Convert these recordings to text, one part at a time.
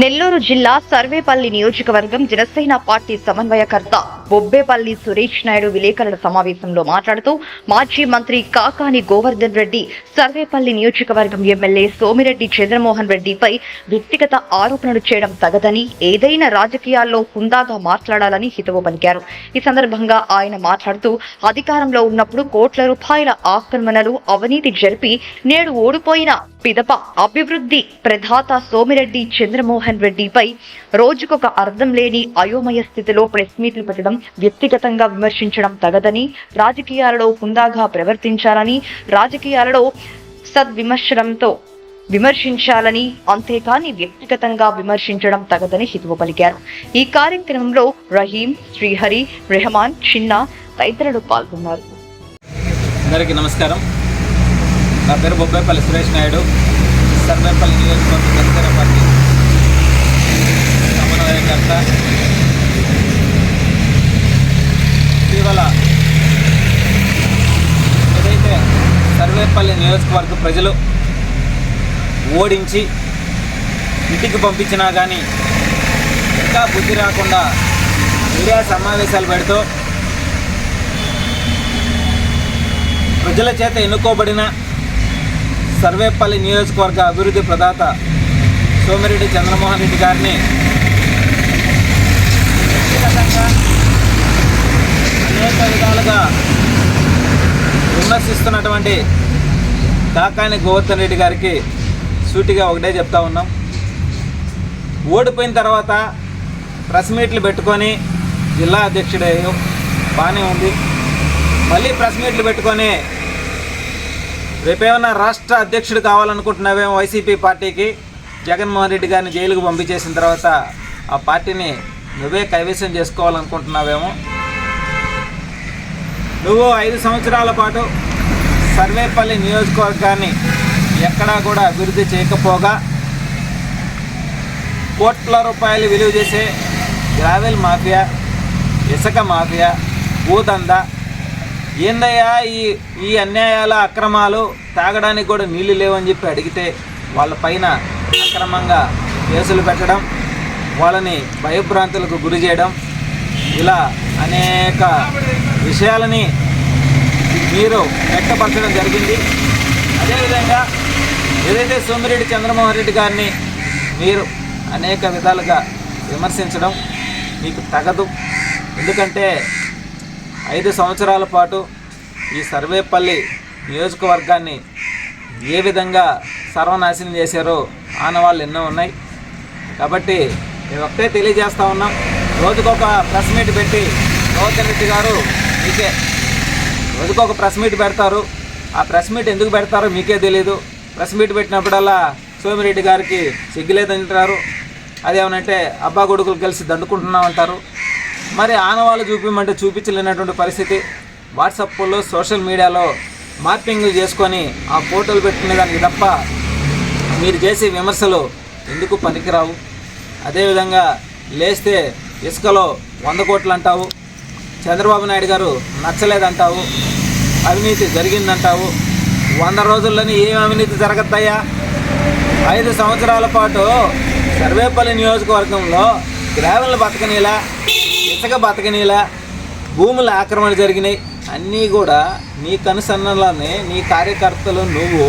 నెల్లూరు జిల్లా సర్వేపల్లి నియోజకవర్గం జనసేన పార్టీ సమన్వయకర్త. బొబ్బేపల్లి సురేష్ నాయుడు విలేకరుల సమావేశంలో మాట్లాడుతూ మాజీ మంత్రి కాకాని గోవర్ధన్ రెడ్డి సర్వేపల్లి నియోజకవర్గం ఎమ్మెల్యే సోమిరెడ్డి చంద్రమోహన్ రెడ్డిపై వ్యక్తిగత ఆరోపణలు చేయడం తగదని ఏదైనా రాజకీయాల్లో హుందాగా మాట్లాడాలని హితవు పలికారు. ఈ సందర్భంగా ఆయన మాట్లాడుతూ అధికారంలో ఉన్నప్పుడు కోట్ల రూపాయల ఆక్రమణలు అవినీతి జరిపి నేడు ఓడిపోయిన పిదప అభివృద్ధి ప్రధాత సోమిరెడ్డి చంద్రమోహన్ రెడ్డిపై రోజుకొక అర్థం లేని అయోమయ స్థితిలో ప్రెస్ మీట్లు పెట్టడం వ్యక్తిగతంగా విమర్శించడం తగదని రాజకీయాలలో హుందాగా ప్రవర్తించాలని రాజకీయాలలో సద్విమర్శనంతో విమర్శించాలని అంతేకాని వ్యక్తిగతంగా విమర్శించడం తగదని హితువు పలికారు. ఈ కార్యక్రమంలో రహీం శ్రీహరి రెహమాన్ చిన్న తదితరులు పాల్గొన్నారు. అందరికీ నమస్కారం. నా పేరు బొబ్బేపల్లి సురేష్ నాయుడు. సర్వేపల్లి నియోజకవర్గం పార్టీ సమన్వయకర్త ఇటీవల ఏదైతే సర్వేపల్లి నియోజకవర్గ ప్రజలు ఓడించి ఇంటికి పంపించినా కానీ ఇంకా బుద్ధి రాకుండా మీడియా సమావేశాలు పెడుతూ ప్రజల చేత ఎన్నుకోబడిన సర్వేపల్లి నియోజకవర్గ అభివృద్ధి ప్రదాత సోమిరెడ్డి చంద్రమోహన్ రెడ్డి గారిని అనేక విధాలుగా విమర్శిస్తున్నటువంటి కాకాని గోవర్ధన్ రెడ్డి గారికి సూటిగా ఒకటే చెప్తా ఉన్నాం. ఓడిపోయిన తర్వాత ప్రెస్ మీట్లు పెట్టుకొని జిల్లా అధ్యక్షుడయ్యో బాగానే ఉంది. మళ్ళీ ప్రెస్ మీట్లు పెట్టుకొని రేపేమన్నా రాష్ట్ర అధ్యక్షుడు కావాలనుకుంటున్నావేమో వైసీపీ పార్టీకి జగన్మోహన్ రెడ్డి గారిని జైలుకు పంపించేసిన తర్వాత ఆ పార్టీని నువ్వే కైవసం చేసుకోవాలనుకుంటున్నావేమో. నువ్వు ఐదు సంవత్సరాల పాటు సర్వేపల్లి నియోజకవర్గాన్ని ఎక్కడా కూడా అభివృద్ధి చేయకపోగా కోట్ల రూపాయలు విలువ చేసే గ్రావెల్ మాఫియా ఇసుక మాఫియా భూదంద ఏందయ్యా ఈ ఈ అన్యాయాల అక్రమాలు? తాగడానికి కూడా నీళ్ళు లేవని చెప్పి అడిగితే వాళ్ళ పైన అక్రమంగా కేసులు పెట్టడం వాళ్ళని భయభ్రాంతులకు గురి చేయడం ఇలా అనేక విషయాలని మీరు వ్యక్తపరచడం జరిగింది. అదేవిధంగా ఏదైతే సోమిరెడ్డి చంద్రమోహన్ రెడ్డి గారిని మీరు అనేక విధాలుగా విమర్శించడం మీకు తగదు. ఎందుకంటే ఐదు సంవత్సరాల పాటు ఈ సర్వేపల్లి నియోజకవర్గాన్ని ఏ విధంగా సర్వనాశనం చేశారో ఆనవాళ్ళు ఎన్నో ఉన్నాయి. కాబట్టి మేము ఒకటే తెలియజేస్తూ ఉన్నాం. రోజుకొక ప్రెస్ మీట్ పెట్టి గౌతమ్ రెడ్డి గారు మీకే రోజుకొక ప్రెస్ మీట్ పెడతారు? ఆ ప్రెస్ మీట్ ఎందుకు పెడతారో మీకే తెలియదు ప్రెస్ మీట్ పెట్టినప్పుడల్లా సోమిరెడ్డి గారికి సిగ్గులేదంటారు. అదేమనంటే అబ్బా కొడుకులు కలిసి దండుకుంటున్నాం అంటారు మరి ఆనవాళ్ళు చూపించమంటే చూపించలేనటువంటి పరిస్థితి. వాట్సాప్లో సోషల్ మీడియాలో మార్పింగ్లు చేసుకొని ఆ ఫోటోలు పెట్టుకునే దానికి తప్ప మీరు చేసే విమర్శలు ఎందుకు పనికిరావు? అదేవిధంగా లేస్తే ఇసుకలో వంద కోట్లు అంటావు. చంద్రబాబు నాయుడు గారు నచ్చలేదంటావు. అవినీతి జరిగిందంటావు. వంద రోజుల్లోనే ఏం అవినీతి జరగద్దయ్యా? ఐదు సంవత్సరాల పాటు సర్వేపల్లి నియోజకవర్గంలో గ్రావెల్ బతకనీలా ఇసుక బతకనీలా భూముల ఆక్రమణ జరిగినాయి. అన్నీ కూడా నీ కనుసన్నలోనే నీ కార్యకర్తలు నువ్వు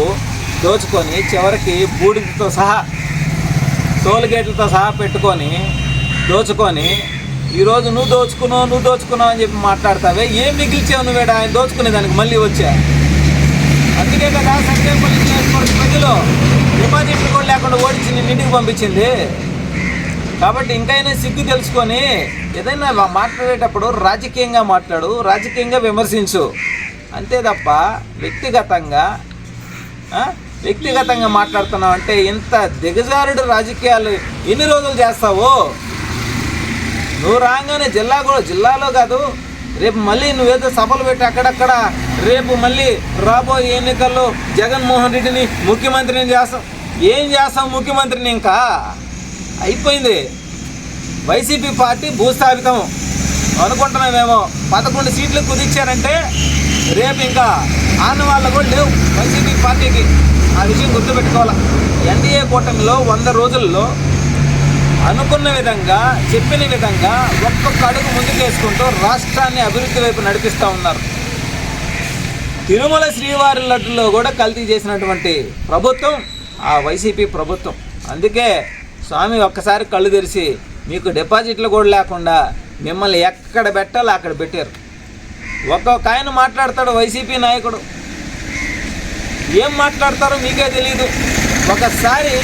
దోచుకొని చివరికి బూడిదతో సహా టోల్ గేట్లతో సహా పెట్టుకొని దోచుకొని ఈరోజు నువ్వు దోచుకున్నావు నువ్వు దోచుకున్నావు అని చెప్పి మాట్లాడతావే? ఏం మిగిల్చావు నువ్వేడా ఆయన దోచుకునే దానికి మళ్ళీ వచ్చా? అందుకే కదా సంఖ్యపల్లి నియోజకవర్గ ప్రజలు. డిపాజిట్లు కూడా లేకుండా ఓడించి నిన్ను ఇంటికి పంపించింది. కాబట్టి ఇంకైనా సిగ్గు తెలుసుకొని ఏదైనా మాట్లాడేటప్పుడు రాజకీయంగా మాట్లాడు రాజకీయంగా విమర్శించు. అంతే తప్ప వ్యక్తిగతంగా వ్యక్తిగతంగా మాట్లాడుతున్నావు అంటే ఇంత దిగజారుడు రాజకీయాలు ఎన్ని రోజులు చేస్తావో? నువ్వు రాగానే జిల్లా కూడా జిల్లాలో కాదు. రేపు మళ్ళీ నువ్వేదో సభలు పెట్టి అక్కడక్కడ రేపు మళ్ళీ రాబోయే ఎన్నికల్లో జగన్మోహన్ రెడ్డిని ముఖ్యమంత్రిని చేస్తాం ఏం చేస్తాం ముఖ్యమంత్రిని ఇంకా? అయిపోయింది. వైసీపీ పార్టీ భూస్థాపితం అనుకుంటున్నామేమో పదకొండు సీట్లు కుదిచ్చారంటే రేపు ఇంకా ఆన వాళ్ళు కూడా లేవు వైసీపీ పార్టీకి. ఆ విషయం గుర్తుపెట్టుకోవాలి? ఎన్డీఏ కూటమిలో వంద రోజుల్లో అనుకున్న విధంగా చెప్పిన విధంగా ఒక్కొక్క అడుగు ముందుకేసుకుంటూ రాష్ట్రాన్ని అభివృద్ధి వైపు నడిపిస్తూ ఉన్నారు. తిరుమల శ్రీవారి లడ్డులో కూడా కల్తీ చేసినటువంటి ప్రభుత్వం ఆ వైసీపీ ప్రభుత్వం. అందుకే స్వామి ఒక్కసారి కళ్ళు తెరిచి మీకు డిపాజిట్లు కూడా లేకుండా మిమ్మల్ని ఎక్కడ పెట్టాలో అక్కడ పెట్టారు. ఒక్కొక్క ఆయన మాట్లాడతాడు వైసీపీ నాయకుడు. ఏం మాట్లాడతారో మీకే తెలియదు ఒకసారి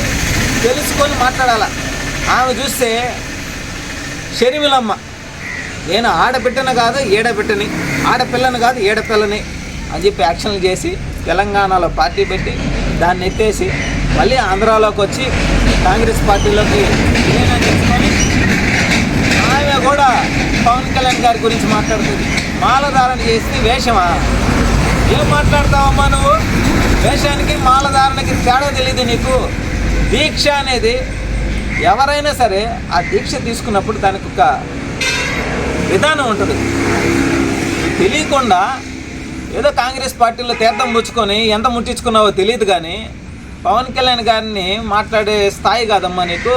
తెలుసుకొని మాట్లాడాలా? ఆమె చూస్తే షర్మిలమ్మ. నేను ఆడబిడ్డను కాదు ఏడబిడ్డని ఆడపిల్లని కాదు ఏడపిల్లని అని చెప్పి యాక్షన్లు చేసి తెలంగాణలో పార్టీ పెట్టి దాన్ని ఎత్తేసి మళ్ళీ ఆంధ్రాలోకి వచ్చి కాంగ్రెస్ పార్టీలోకి విలీనం చేసుకొని ఆమె కూడా పవన్ కళ్యాణ్ గారి గురించి మాట్లాడుతుంది. మాలధారణ చేసి వేషమా? ఏం మాట్లాడతావమ్మా నువ్వు? వేషానికి మాలధారణకి తేడా తెలియదు నీకు. దీక్ష అనేది ఎవరైనా సరే ఆ దీక్ష తీసుకున్నప్పుడు దానికి ఒక విధానం ఉంటుంది. తెలియకుండా ఏదో కాంగ్రెస్ పార్టీలో తీర్థం పుచ్చుకొని ఎంత ముట్టించుకున్నావో తెలియదు కానీ పవన్ కళ్యాణ్ గారిని మాట్లాడే స్థాయి కాదమ్మా నీకు.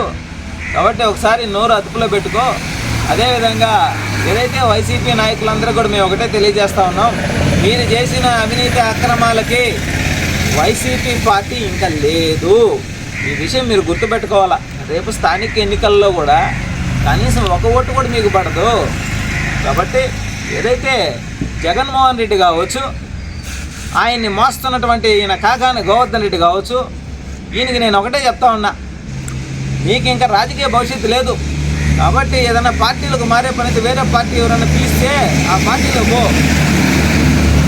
కాబట్టి ఒకసారి నోరు అదుపులో పెట్టుకో. అదేవిధంగా ఏదైతే వైసీపీ నాయకులందరూ కూడా మేము ఒకటే తెలియజేస్తా ఉన్నాం మీరు చేసిన అవినీతి అక్రమాలకి వైసీపీ పార్టీ ఇంకా లేదు. ఈ విషయం మీరు గుర్తుపెట్టుకోవాలా? రేపు స్థానిక ఎన్నికల్లో కూడా కనీసం ఒక ఓటు కూడా మీకు పడదు. కాబట్టి ఏదైతే జగన్మోహన్ రెడ్డి కావచ్చు ఆయన్ని మోస్తున్నటువంటి ఈయన కాకాని గోవర్ధన్ రెడ్డి కావచ్చు ఈయనకి నేను ఒకటే చెప్తా ఉన్నా. మీకు ఇంకా రాజకీయ భవిష్యత్తు లేదు. కాబట్టి ఏదైనా పార్టీలకు మారే పని అయితే వేరే పార్టీ ఎవరైనా పిలిస్తే ఆ పార్టీలో పో.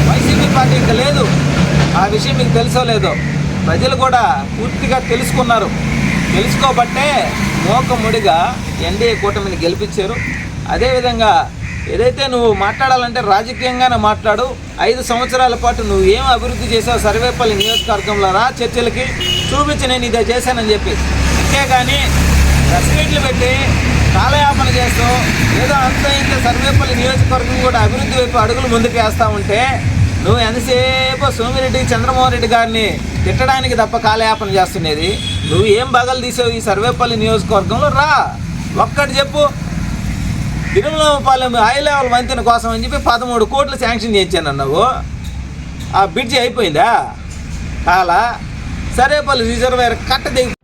వైసీపీ పార్టీ ఇంకా లేదు. ఆ విషయం మీకు తెలుసో లేదో ప్రజలు కూడా పూర్తిగా తెలుసుకున్నారు. తెలుసుకోబట్టే మోకముడిగా ఎన్డీఏ కూటమిని గెలిపించారు. అదేవిధంగా ఏదైతే నువ్వు మాట్లాడాలంటే రాజకీయంగానే మాట్లాడు. ఐదు సంవత్సరాల పాటు నువ్వు ఏం అభివృద్ధి చేసావు సర్వేపల్లి నియోజకవర్గంలో రా చర్చలకి చూపించి నేను ఇదే చేశానని చెప్పి. అంతేగాని ప్రెస్ పెట్టి కాలయాపన చేస్తూ ఏదో అంత ఇంత సర్వేపల్లి నియోజకవర్గం కూడా అభివృద్ధి వైపు అడుగులు ముందుకు వేస్తూ ఉంటే నువ్వు ఎంతసేపు సోమిరెడ్డి చంద్రమోహన్ రెడ్డి గారిని తిట్టడానికి తప్ప కాలయాపన చేస్తున్నది. నువ్వు ఏం బగలు తీసావు ఈ సర్వేపల్లి నియోజకవర్గంలో? రా ఒక్కటి చెప్పు. తిరుమలపాలెం హై లెవెల్ వంతెన కోసం అని చెప్పి పదమూడు కోట్లు శాంక్షన్ చేయించాను అన్నావు. ఆ బ్రిడ్జి అయిపోయిందా? కాలా? సరేపల్లి రిజర్వేర్ కట్ట దిగి